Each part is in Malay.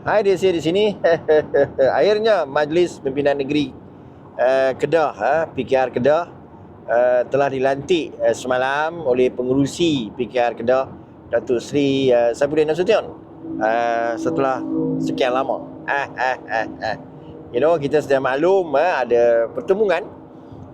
Hai saya di sini. Akhirnya Majlis Pimpinan Negeri uh, Kedah, uh, PKR Kedah uh, telah dilantik uh, semalam oleh pengurusi PKR Kedah Datuk Seri uh, Saifuddin Nasution. Uh, setelah sekian lama. you know kita sudah maklum uh, ada pertemuan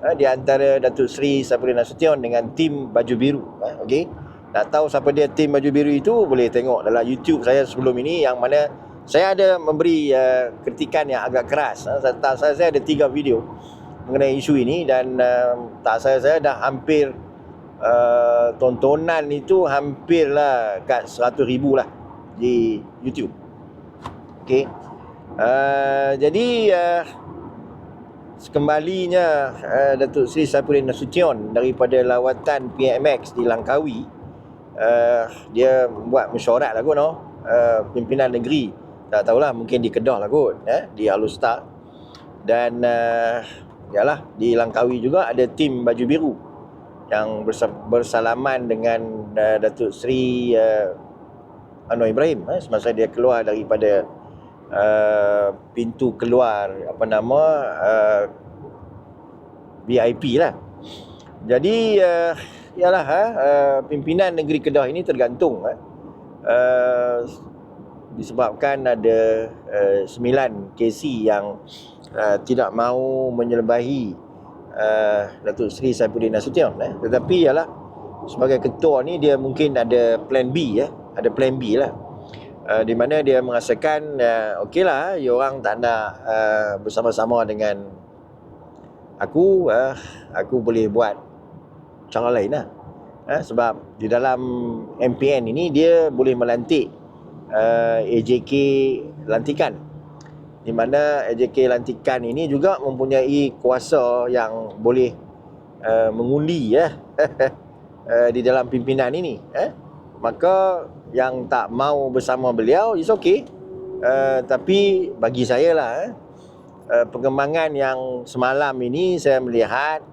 uh, di antara Datuk Seri Saifuddin Nasution dengan tim baju biru. Uh, okay. Nak tahu siapa dia tim baju biru itu boleh tengok dalam YouTube saya sebelum ini yang mana saya ada memberi uh, kritikan yang agak keras. Uh, tak saya, saya ada tiga video mengenai isu ini dan uh, tak saya saya dah hampir uh, tontonan itu hampirlah kat 100 ribu lah di YouTube. Okey. Uh, jadi uh, sekembalinya uh, Datuk Seri Saifuddin Nasution daripada lawatan PMX di Langkawi uh, dia buat mesyuarat lah kot no? uh, pimpinan negeri tak tahulah mungkin di Kedah lah kot eh? di Alustar dan uh, yalah di Langkawi juga ada tim baju biru yang bersalaman dengan uh, Datuk Seri uh, Anwar Ibrahim eh? semasa dia keluar daripada uh, pintu keluar apa nama uh, VIP lah jadi uh, yalah uh, pimpinan negeri Kedah ini tergantung eh? uh, disebabkan ada uh, sembilan KC yang uh, tidak mahu menyelebahi uh, Datuk Seri Saifuddin Nasution eh. tetapi ialah sebagai ketua ni dia mungkin ada plan B ya, ada plan B lah. Uh, di mana dia merasakan uh, okeylah ya orang tak nak uh, bersama-sama dengan aku uh, aku boleh buat cara lain lah. Uh, sebab di dalam MPN ini dia boleh melantik uh, AJK lantikan. Di mana AJK lantikan ini juga mempunyai kuasa yang boleh uh, mengundi ya uh, di dalam pimpinan ini eh. Maka yang tak mau bersama beliau is okay. Uh, tapi bagi saya lah eh, uh, pengembangan yang semalam ini saya melihat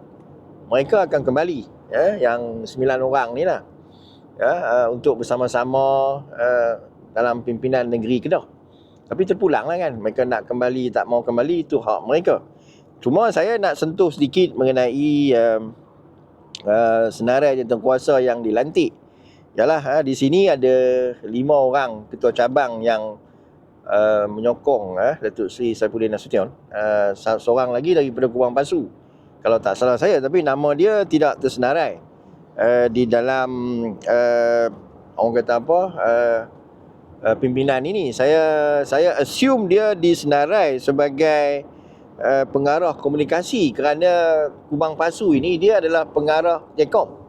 mereka akan kembali ya yang sembilan orang ni lah ya uh, untuk bersama-sama uh, dalam pimpinan negeri Kedah. Tapi terpulang lah kan. Mereka nak kembali, tak mau kembali, itu hak mereka. Cuma saya nak sentuh sedikit mengenai uh, uh, senarai kuasa yang dilantik. Yalah, uh, di sini ada lima orang ketua cabang yang uh, menyokong uh, Datuk Seri Saifuddin Nasution. Uh, seorang lagi daripada Kubang Pasu. Kalau tak salah saya, tapi nama dia tidak tersenarai uh, di dalam uh, orang kata apa uh, uh, pimpinan ini. Saya saya assume dia disenarai sebagai uh, pengarah komunikasi kerana Kubang Pasu ini dia adalah pengarah Jekom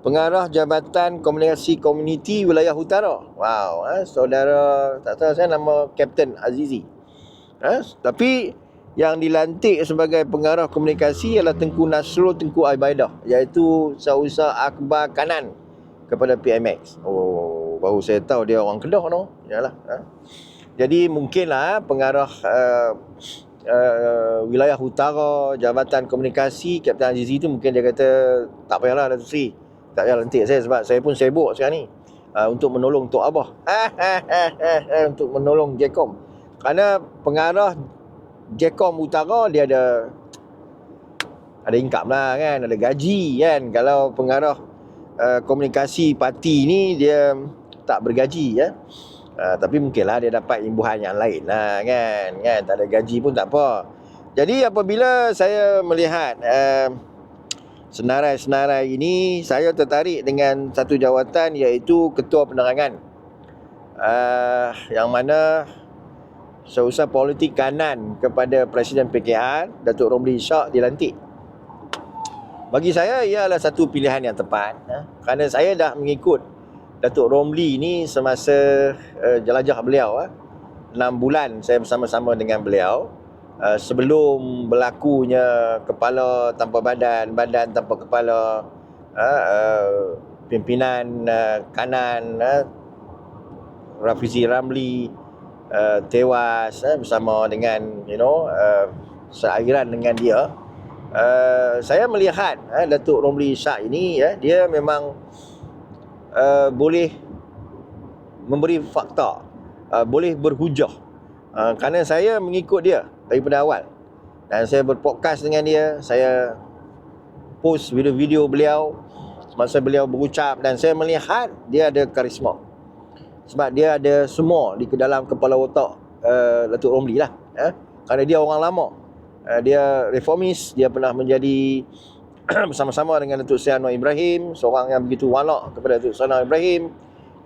pengarah Jabatan Komunikasi Komuniti Wilayah Utara. Wow eh, saudara tak tahu saya nama Captain Azizi. Eh, tapi yang dilantik sebagai pengarah komunikasi ialah Tengku Nasrul Tengku Aibadah iaitu Sausa Akbar Kanan kepada PMX oh baru saya tahu dia orang Kedah no. Yalah. Ha? Jadi mungkinlah pengarah uh, uh, wilayah utara Jabatan Komunikasi Kapten Azizi tu mungkin dia kata tak payahlah Datuk Seri. Tak payah lantik saya sebab saya pun sibuk sekarang ni. Uh, untuk menolong Tok Abah. untuk menolong Jekom. Kerana pengarah Jekom Utara dia ada ada income lah kan, ada gaji kan. Kalau pengarah uh, komunikasi parti ni dia tak bergaji ya. Uh, tapi mungkinlah dia dapat imbuhan yang lain lah kan. kan. Tak ada gaji pun tak apa. Jadi apabila saya melihat uh, senarai-senarai ini, saya tertarik dengan satu jawatan iaitu Ketua Penerangan. Uh, yang mana seusah politik kanan kepada Presiden PKR, Datuk Romli Ishak dilantik. Bagi saya ia adalah satu pilihan yang tepat. Uh, kerana saya dah mengikut Datuk Romli ni semasa uh, jelajah beliau uh, eh, 6 bulan saya bersama-sama dengan beliau uh, sebelum berlakunya kepala tanpa badan badan tanpa kepala uh, uh, pimpinan uh, kanan uh, Rafizi Ramli uh, tewas uh, bersama dengan you know uh, seairan dengan dia. Uh, saya melihat uh, Datuk Romli Shah ini uh, dia memang uh, boleh memberi fakta uh, boleh berhujah. Uh, kerana saya mengikut dia daripada awal. Dan saya berpodcast dengan dia saya post video-video beliau masa beliau berucap dan saya melihat dia ada karisma. Sebab dia ada semua di dalam kepala otak uh, Datuk Romli lah eh? kerana dia orang lama. Uh, dia reformis dia pernah menjadi bersama-sama dengan Datuk Seri Anwar Ibrahim seorang yang begitu walak kepada Datuk Seri Anwar Ibrahim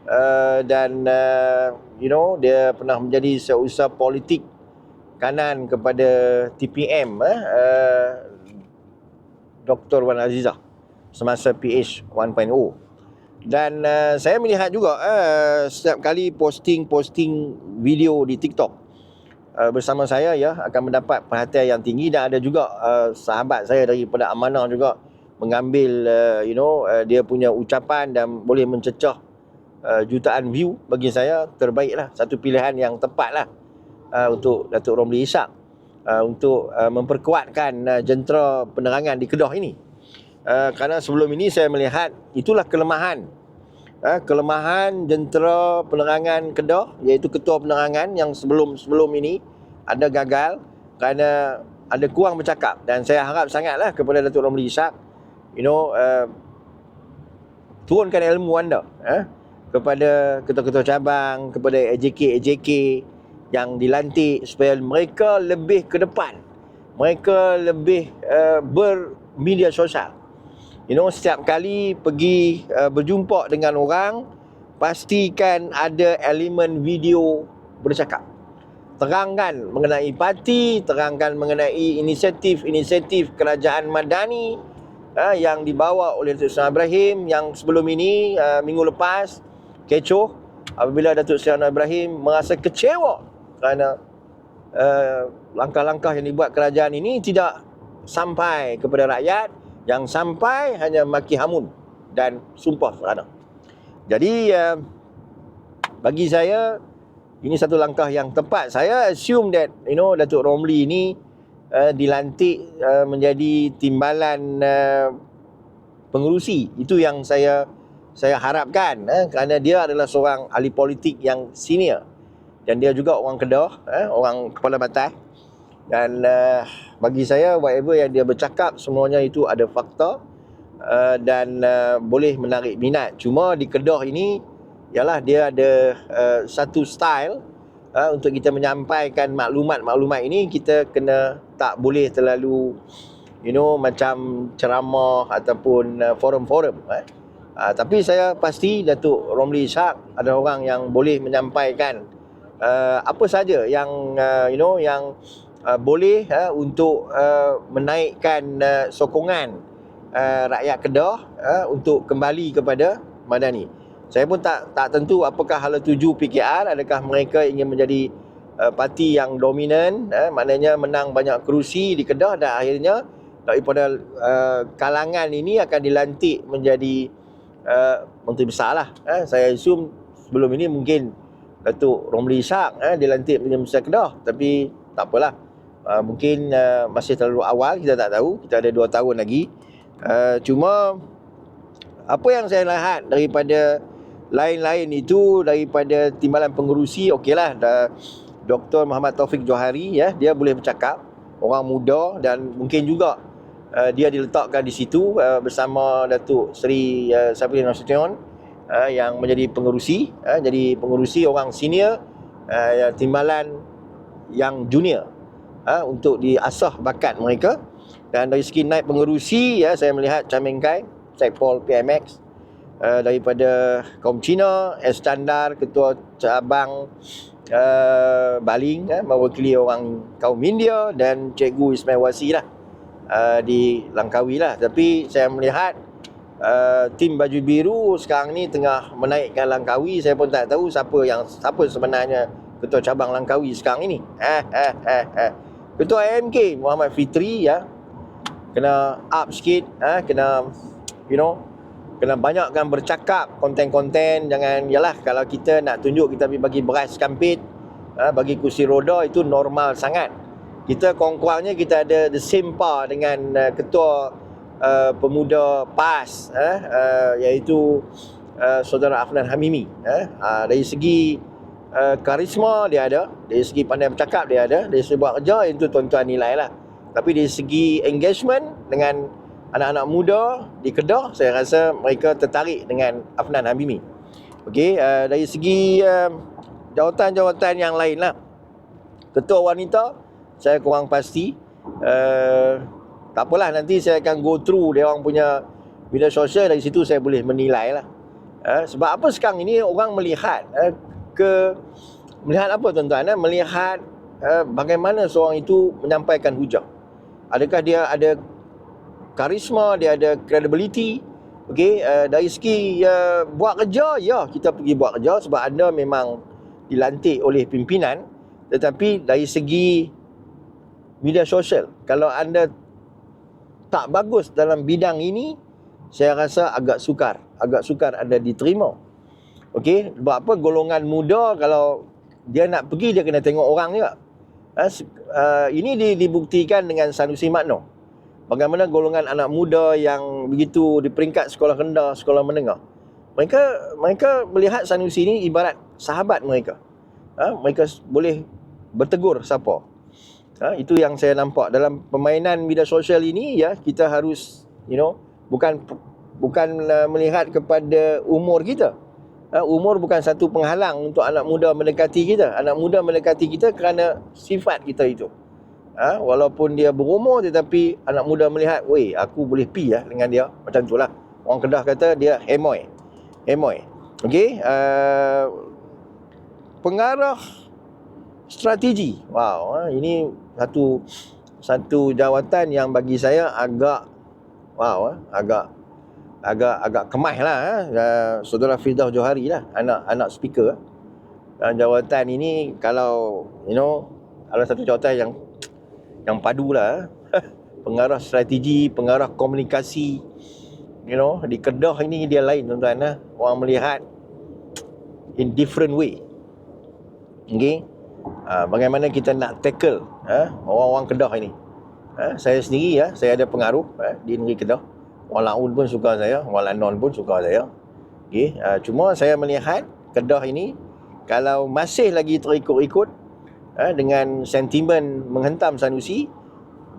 uh, dan uh, you know dia pernah menjadi seusaha politik kanan kepada TPM eh, uh, Dr. Wan Azizah semasa PH 1.0 dan uh, saya melihat juga uh, setiap kali posting-posting video di TikTok uh, bersama saya ya akan mendapat perhatian yang tinggi dan ada juga uh, sahabat saya daripada Amanah juga mengambil uh, you know uh, dia punya ucapan dan boleh mencecah uh, jutaan view bagi saya. Terbaiklah satu pilihan yang tepatlah uh, untuk Datuk Romli Ishak uh, untuk uh, memperkuatkan uh, jentera penerangan di Kedah ini. Uh, kerana sebelum ini saya melihat itulah kelemahan uh, kelemahan jentera penerangan Kedah iaitu ketua penerangan yang sebelum-sebelum ini ada gagal kerana ada kurang bercakap. Dan saya harap sangatlah kepada Datuk Romli Ishak you know uh, turunkan ilmu anda uh, kepada ketua-ketua cabang kepada AJK AJK yang dilantik supaya mereka lebih ke depan mereka lebih uh, bermedia sosial You know setiap kali pergi uh, berjumpa dengan orang pastikan ada elemen video bercakap. Terangkan mengenai parti, terangkan mengenai inisiatif-inisiatif kerajaan madani uh, yang dibawa oleh Datuk Seri Ibrahim yang sebelum ini uh, minggu lepas kecoh apabila Datuk Seri Ibrahim merasa kecewa kerana uh, langkah-langkah yang dibuat kerajaan ini tidak sampai kepada rakyat yang sampai hanya maki hamun dan sumpah serana. Jadi uh, bagi saya ini satu langkah yang tepat. Saya assume that you know Datuk Romli ini uh, dilantik uh, menjadi timbalan uh, pengurusi. Itu yang saya saya harapkan eh, kerana dia adalah seorang ahli politik yang senior dan dia juga orang Kedah, eh, orang kepala batas dan uh, bagi saya whatever yang dia bercakap semuanya itu ada fakta uh, dan uh, boleh menarik minat cuma di Kedah ini ialah dia ada uh, satu style uh, untuk kita menyampaikan maklumat-maklumat ini kita kena tak boleh terlalu you know macam ceramah ataupun uh, forum-forum eh. Uh, tapi saya pasti Datuk Romli Ishak ada orang yang boleh menyampaikan uh, apa saja yang uh, you know yang uh, boleh uh, untuk uh, menaikkan uh, sokongan uh, rakyat Kedah uh, untuk kembali kepada Madani. Saya pun tak tak tentu apakah hala tuju PKR adakah mereka ingin menjadi uh, parti yang dominan uh, maknanya menang banyak kerusi di Kedah dan akhirnya daripada uh, kalangan ini akan dilantik menjadi uh, menteri besar lah. Uh, saya assume sebelum ini mungkin Datuk Romli Ishak uh, dilantik menjadi menteri Kedah tapi tak apalah uh, mungkin uh, masih terlalu awal kita tak tahu. Kita ada 2 tahun lagi. Uh, cuma apa yang saya lihat daripada lain-lain itu daripada timbalan pengurusi okeylah. Dr. Muhammad Taufik Johari ya dia boleh bercakap. Orang muda dan mungkin juga uh, dia diletakkan di situ uh, bersama Datuk Seri uh, Sabri Nasution uh, yang menjadi pengurusi uh, jadi pengurusi orang senior uh, timbalan yang junior ha, untuk diasah bakat mereka. Dan dari segi naik pengerusi ya saya melihat Chameng Kai Paul PMX uh, daripada kaum Cina S Standar ketua cabang uh, Baling uh, mewakili orang kaum India dan Cikgu Ismail Wasi lah uh, di Langkawi lah. Tapi saya melihat uh, tim baju biru sekarang ni tengah menaikkan Langkawi. Saya pun tak tahu siapa yang siapa sebenarnya ketua cabang Langkawi sekarang ini. Eh eh eh eh Ketua AMK Muhammad Fitri ya kena up sikit ha? kena you know kena banyakkan bercakap konten-konten jangan yalah kalau kita nak tunjuk kita pergi bagi beras kampit ha? bagi kursi roda itu normal sangat kita kurang-kurangnya kita ada the same power dengan uh, ketua uh, pemuda PAS uh, uh, iaitu uh, saudara Afnan Hamimi uh, uh, dari segi uh, karisma dia ada dari segi pandai bercakap dia ada dari segi buat kerja itu tuan-tuan nilai lah. Tapi dari segi engagement dengan anak-anak muda di Kedah saya rasa mereka tertarik dengan Afnan Habimi. Okey, uh, dari segi uh, jawatan-jawatan yang lain lah. Ketua wanita saya kurang pasti uh, tak apalah nanti saya akan go through dia orang punya media sosial dari situ saya boleh menilai lah. Uh, sebab apa sekarang ini orang melihat uh, ke melihat apa tuan-tuan eh? melihat uh, bagaimana seorang itu menyampaikan hujah. Adakah dia ada karisma dia ada credibility? Okey uh, dari segi uh, buat kerja ya kita pergi buat kerja sebab anda memang dilantik oleh pimpinan. Tetapi dari segi media sosial kalau anda tak bagus dalam bidang ini saya rasa agak sukar agak sukar anda diterima Okey, sebab apa golongan muda kalau dia nak pergi dia kena tengok orang juga. Uh, ini di, dibuktikan dengan Sanusi Makno. Bagaimana golongan anak muda yang begitu di peringkat sekolah rendah, sekolah menengah. Mereka mereka melihat Sanusi ini ibarat sahabat mereka. Uh, mereka boleh bertegur siapa. Uh, itu yang saya nampak dalam permainan media sosial ini ya kita harus you know bukan bukan uh, melihat kepada umur kita uh, umur bukan satu penghalang untuk anak muda mendekati kita. Anak muda mendekati kita kerana sifat kita itu. Ha, walaupun dia berumur tetapi anak muda melihat, weh aku boleh pi ya dengan dia. Macam itulah. Orang Kedah kata dia hemoy. Hemoy. Okey, uh, pengarah strategi. Wow, ha, ini satu satu jawatan yang bagi saya agak wow, ha, agak agak agak kemah lah eh. saudara Firdaus Johari lah anak anak speaker dan jawatan ini kalau you know ada satu jawatan yang yang padu lah eh. pengarah strategi pengarah komunikasi you know di Kedah ini dia lain tuan-tuan eh. orang melihat in different way okay uh, bagaimana kita nak tackle eh, orang-orang Kedah ini uh, saya sendiri ya saya ada pengaruh uh, di negeri Kedah Orang Laun pun suka saya, orang Lanon pun suka saya. Okay. Uh, cuma saya melihat Kedah ini kalau masih lagi terikut-ikut uh, dengan sentimen menghentam Sanusi,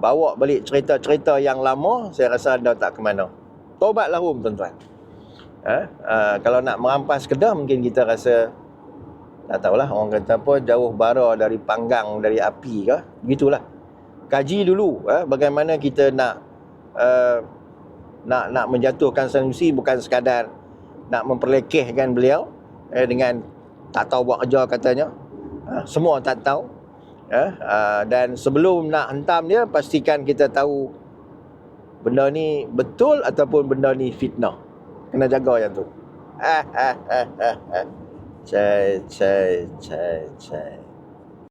bawa balik cerita-cerita yang lama, saya rasa anda tak ke mana. Tobatlah rum tuan-tuan. Uh, uh, kalau nak merampas Kedah mungkin kita rasa tak tahulah orang kata apa jauh bara dari panggang dari api ke begitulah kaji dulu eh, bagaimana kita nak uh, nak nak menjatuhkan Sanusi bukan sekadar nak memperlekehkan beliau eh, dengan tak tahu buat kerja katanya. Ha, semua tak tahu eh, uh, dan sebelum nak hentam dia pastikan kita tahu benda ni betul ataupun benda ni fitnah. Kena jaga yang tu. Ha ha ha ha. Cai cai cai cai